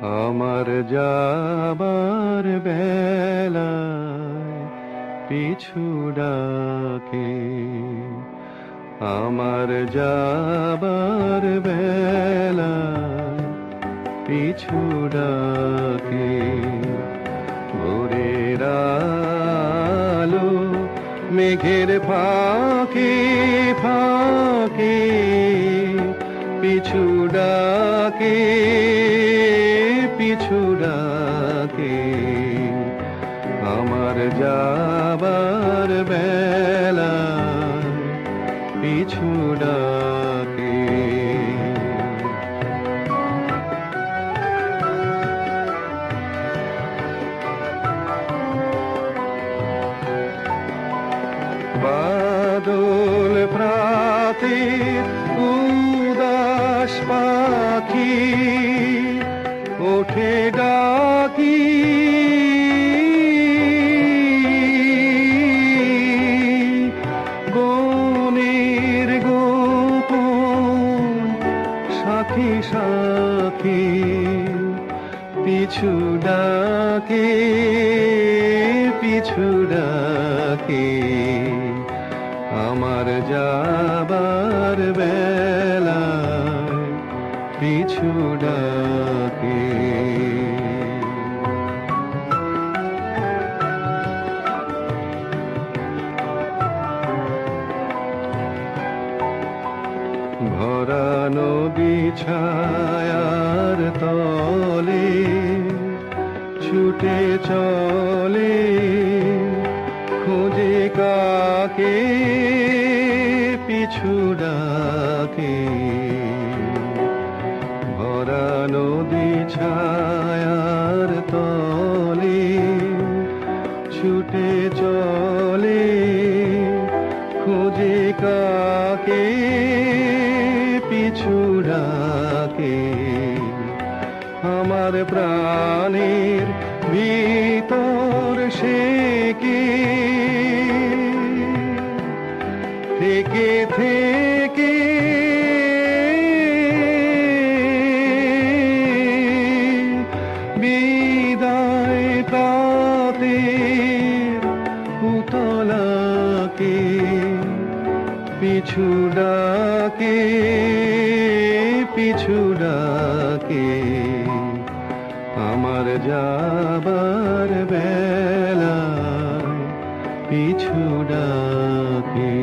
আমার যাবার বেলায় পিছু ডাকে। আমার যাবার বেলায় পিছু ডাকে। ভোরের আলো মেঘের ফাঁকে ফাঁকে পিছু ডাকে। পিছু ডাকে আমার যাবার বেলা পিছু ডাকে। বাদল প্রাতের উদাস পাখি ওঠে ডাকি। বনের গোপন সাথী সাথী পিছু ডাকে পিছু ডাকে। আমার যাবার বেলা পিছু ডাকে। ভরা নদী ছায়ার তলে ছুটে চলে, খোঁজে কাকে পিছু ডাকে? ভরা নদী ছায়ার তলে ছুটে চলে, খোঁজে কাকে ডাকে। আমার প্রাণের ভিতর সে কে? থেকে থেকে। বিদায় প্রাতের পুতলাকে পিছু ডাকে। পিছু ডাকে। আমার যাবার বেলায় পিছু ডাকে।